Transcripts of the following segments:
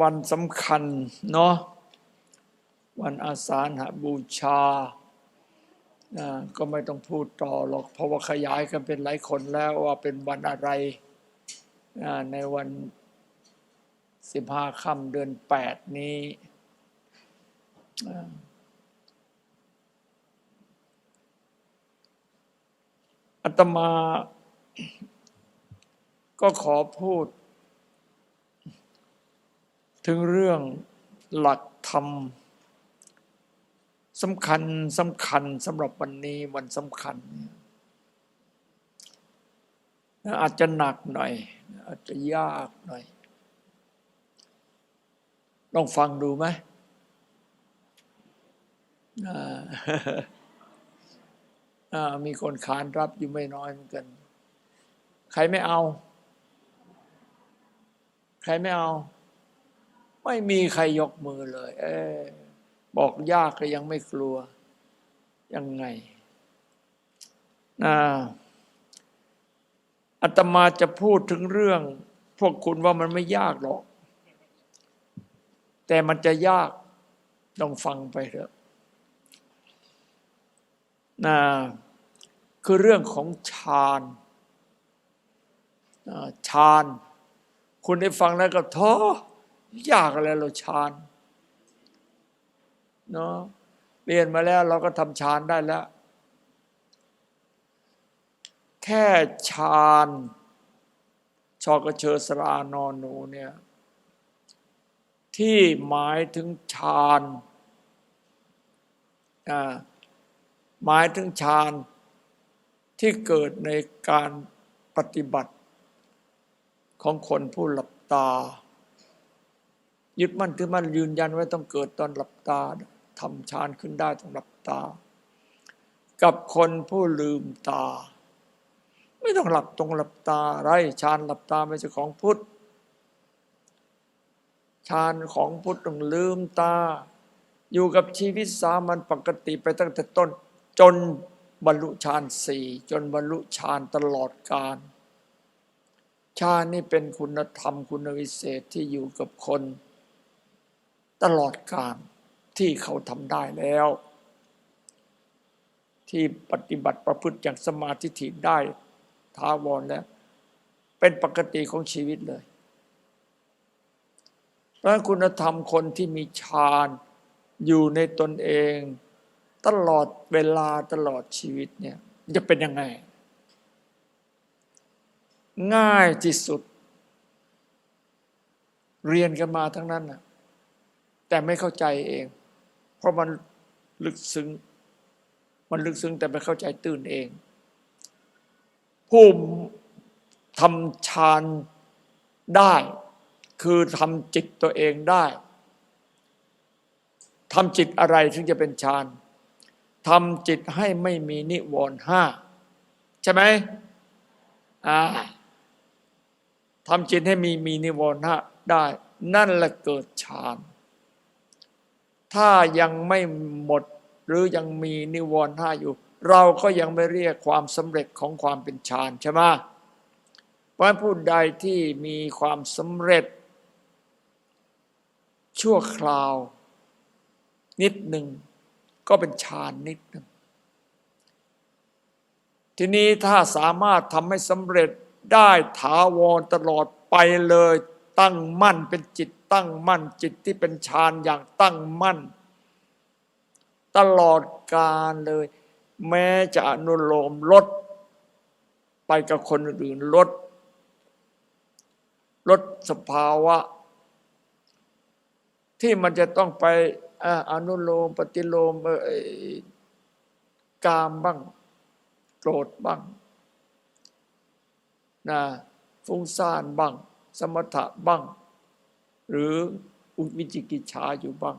วันสำคัญเนาะวันอาสาฬหบูชานะก็ไม่ต้องพูดต่อหรอกเพราะว่าขยายกันเป็นหลายคนแล้วว่าเป็นวันอะไรนะในวันสิบห้าค่ำเดือนแปดนี้อ่าอาตมาก็ขอพูด ถึงเรื่องหลักธรรมสำคัญสำคัญสำหรับวันนี้วันสำคัญ อาจจะหนักหน่อย อาจจะยากหน่อย ลองฟังดูไหมมีคนขานรับอยู่ไม่น้อยเหมือนกัน ใครไม่เอา ใครไม่เอา ไม่มีใครยกมือเลย เออบอกยากก็ยังไม่กลัว ยังไงนะอาตมาจะพูดถึงเรื่อง พวกคุณว่ามันไม่ยากหรอก แต่มันจะยากต้องฟังไปเถอะนะคือเรื่องของฌานฌาน คุณได้ฟังแล้วก็ท้อ ยากอะไรเราฌานเนาะเรียนมาแล้วเราก็ทำฌานได้แล้ว แค่ฌานชอกเชอสรานอนหนูเนี่ยที่หมายถึงฌานหมายถึงฌานที่เกิดในการปฏิบัติของคนผู้หลับตา ยึดมั่นถือมั่นยืนยันไว้ต้องเกิดตอนหลับตาทำฌานขึ้นได้ต้องหลับตา กับคนผู้ลืมตา ไม่ต้องหลับตรงหลับตาไรฌานหลับตาไม่ใช่ของพุทธฌานของพุทธต้องลืมตา อยู่กับชีวิตสามัญปกติไปตั้งแต่ต้น จนบรรลุฌานสี่จนบรรลุฌานตลอดกาลฌานนี่เป็นคุณธรรมคุณวิเศษที่อยู่กับคน ตลอดกาลที่เขาทำได้แล้ว ที่ปฏิบัติประพฤติอย่างสมาธิถิได้ท้าวรแล้ว เป็นปกติของชีวิตเลยพระคุณธรรมคนที่มีฌานอยู่ในตนเอง ตลอดเวลาตลอดชีวิตเนี่ยจะเป็นยังไง ง่ายที่สุด เรียนกันมาทั้งนั้นนะ แต่ไม่เข้าใจเอง เพราะมันลึกซึ้ง มันลึกซึ้งแต่ไม่เข้าใจตื่นเอง ผู้ทำฌานได้ คือทำจิตตัวเองได้ทำจิตอะไรถึงจะเป็นฌานทำจิตให้ไม่มีนิวรณ์ห้าใช่ไหมอ่าทำจิตให้มีมีนิวรณ์ห้าได้ นั่นแหละเกิดฌาน ถ้ายังไม่หมดหรือยังมีนิวรณ์ห้าอยู่ เราก็ยังไม่เรียกความสำเร็จของความเป็นฌานใช่ไหมเพราะผู้ใดที่มีความสำเร็จ ชั่วคราว นิดหนึ่งก็เป็นฌานนิดหนึ่งทีนี้ถ้าสามารถทำให้สำเร็จได้ถาวรตลอดไปเลย ตั้งมั่นเป็นจิตตั้งมั่น จิตที่เป็นฌานอย่างตั้งมั่น ตลอดกาลเลย แม้จะอนุโลมลด ไปกับคนอื่นลด ลดสภาวะ ที่มันจะต้องไปอนุโลมปฏิโลมเอ่กามบ้างโกรธบ้างนะฟุ้งซ่านบ้าง สมถะบ้าง หรืออุวิจิกิจฉาอยู่บ้าง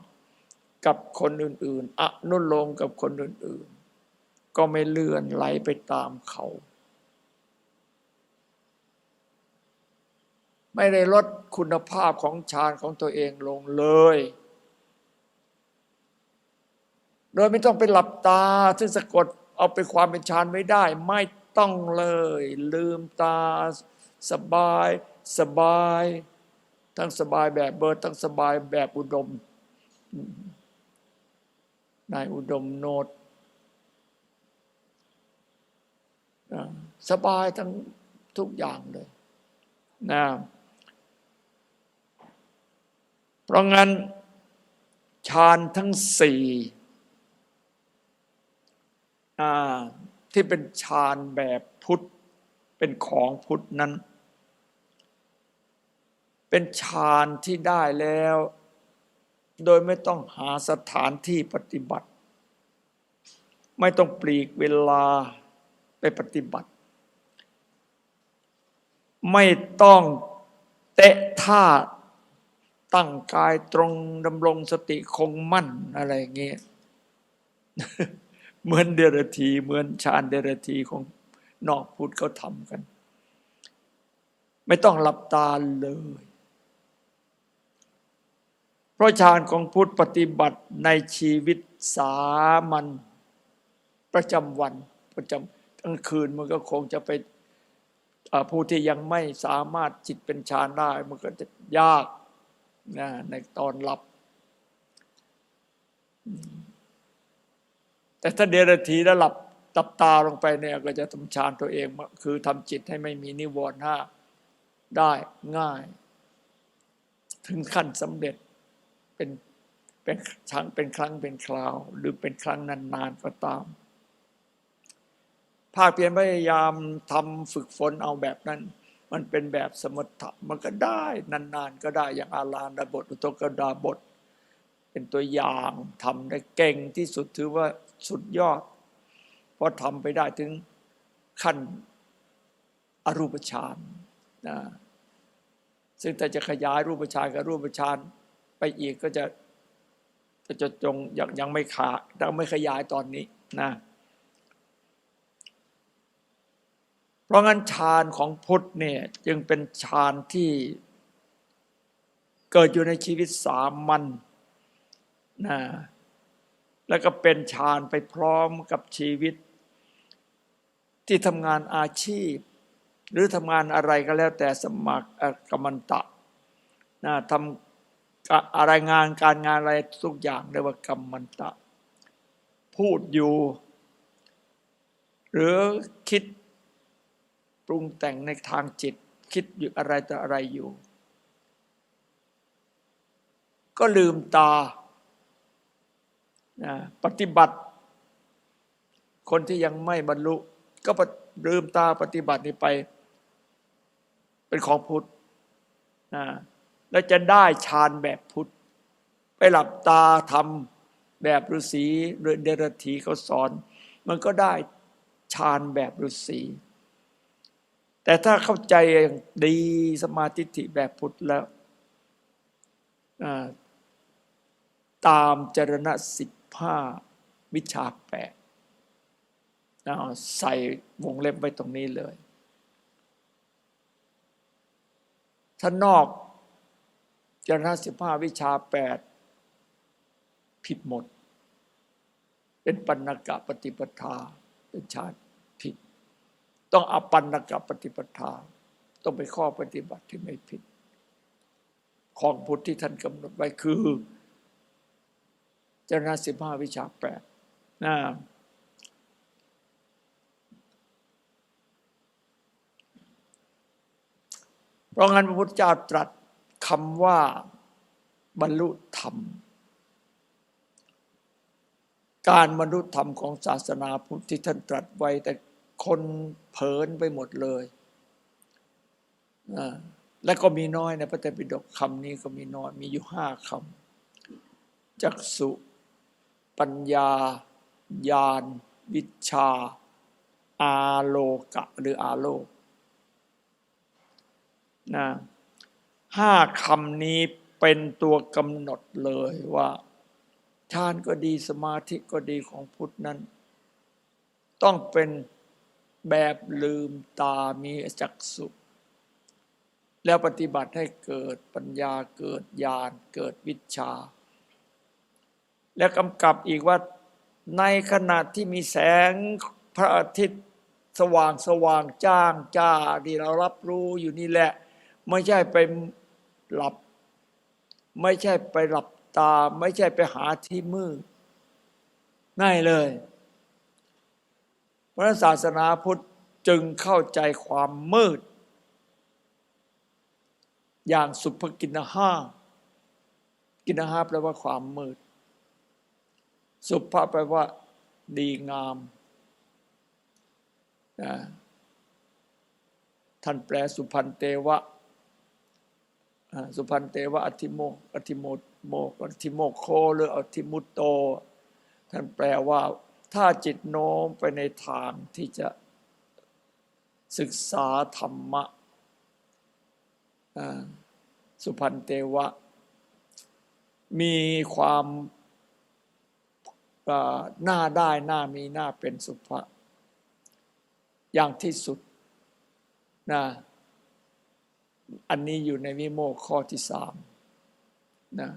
กับคนอื่นๆอนุโลมกับคนอื่นๆ ก็ไม่เลื่อนไหลไปตามเขา ไม่ได้ลดคุณภาพของฌานของตัวเองลงเลย โดยไม่ต้องไปหลับตาซึ่งสะกดเอาไปความเป็นฌานไม่ได้ ไม่ต้องเลย ลืมตาสบาย สบาย ทั้งสบายแบบเบิร์ดทั้งสบายแบบอุดม นายอุดมโนดสบายทั้งทุกอย่างเลยนะเพราะงั้นฌานทั้งสี่ที่เป็นฌานแบบพุทธ เป็นของพุทธนั้น เป็นฌานที่ได้แล้ว โดยไม่ต้องหาสถานที่ปฏิบัติ ไม่ต้องปลีกเวลาไปปฏิบัติ ไม่ต้องเตะท่าตั้งกายตรงดำรงสติคงมั่นอะไรเงี้ยเหมือนเดรธีเหมือนฌานเดรธีของนอกพุทธเขาทำกัน ไม่ต้องหลับตาเลย เพราะฌานของพุทธปฏิบัติในชีวิตสามัญประจำวันประจำกลางคืนมันก็คงจะไปผู้ที่ยังไม่สามารถจิตเป็นฌานได้ มันก็จะยากนะในตอนหลับ แต่ถ้าเดรธีแล้วหลับตับตาลงไปเนี่ยก็จะทำฌานตัวเอง คือทำจิตให้ไม่มีนิวรณ์ห้าได้ง่าย ถึงขั้นสำเร็จ เป็นเป็นครั้งเป็นครั้งเป็นคราว หรือเป็นครั้งนานๆก็ตาม ภาคเพียรพยายามทำฝึกฝนเอาแบบนั้น มันเป็นแบบสมถะมันก็ได้นานๆก็ได้อย่างอาลานดาบทอุตกดาบท เป็นตัวอย่างทำได้เก่งที่สุดถือว่าสุดยอด เพราะทำไปได้ถึงขั้นอรูปฌานนะซึ่งแต่จะขยายรูปฌานกับรูปฌาน อีกก็จะก็จะจงยังยังไม่ขายังไม่ขยายตอนนี้นะเพราะงั้นฌานของพุทธเนี่ยจึงเป็นฌานที่เกิดอยู่ในชีวิตสามัญนะแล้วก็เป็นฌานไปพร้อมกับชีวิต ที่ทำงานอาชีพ หรือทำงานอะไรก็แล้วแต่สมัครกรรมันตะนะทำ อะไรงานการงานอะไรทุกอย่างเรียกว่ากรรมมันตะ พูดอยู่ หรือคิดปรุงแต่งในทางจิต คิดอยู่อะไรต่ออะไรอยู่ ก็ลืมตานะปฏิบัติ คนที่ยังไม่บรรลุ ก็ลืมตาปฏิบัตินี้ไป เป็นของพุทธนะ แล้วจะได้ฌานแบบพุทธ ไปหลับตาทำแบบฤาษีหรือเดรธีเขาสอน มันก็ได้ฌานแบบฤาษีแต่ถ้าเข้าใจอย่างดีสมาธิิแบบพุทธแล้วตามจรณะสิบห้าวิชาแปดใส่วงเล็บไว้ตรงนี้เลยถ้านอก จรณะสิบห้าวิชาแปดผิดหมด เป็นปัญกะปฏิปทา เป็นชาติผิด ต้องอปันกะปฏิปทา ต้องไปข้อปฏิบัติที่ไม่ผิด ของพุทธที่ท่านกำหนดไว้คือจรณะสิบห้าวิชาแปดนะเพราะงั้นพระพุทธเจ้าตรัส คำว่าบรรลุธรรม การบรรลุธรรมของศาสนาพุทธที่ท่านตรัสไว้ แต่คนเผินไปหมดเลยและก็มีน้อยในพระไตรปิฎกคำนี้ก็มีน้อย มีอยู่ห้าคำจักสุปัญญา ญาณ วิชา อาโลกะ หรืออาโลกนะ ห้าคำนี้เป็นตัวกำหนดเลยว่าฌานก็ดีสมาธิก็ดีของพุทธนั้น ต้องเป็นแบบลืมตามีจักสุแล้วปฏิบัติให้เกิดปัญญาเกิดญาณเกิดวิชา และกำกับอีกว่าในขณะที่มีแสงพระอาทิตย์สว่างสว่างจ้างจ้าที่เรารับรู้อยู่นี่แหละ ไม่ใช่ไป หลับ ไม่ใช่ไปหลับตา ไม่ใช่ไปหาที่มืดง่ายเลยพระศาสนาพุทธจึงเข้าใจความมืด อย่างสุภกินห้ากินห้าแปลว่าความมืด สุภาแปลว่า ดีงามนะท่านแปลสุพันเตวะ สุพันเตวะอธิโมกอธิโมโมกอธิโมโคหรืออธิมุตโต ท่านแปลว่า ถ้าจิตโน้มไปในทางที่จะศึกษาธรรมะสุพันเตวะ มีความอ่าหน้าได้หน้ามีหน้าเป็นสุภะอย่างที่สุดนะ อันนี้อยู่ในวิโมกข้อที่สามนะ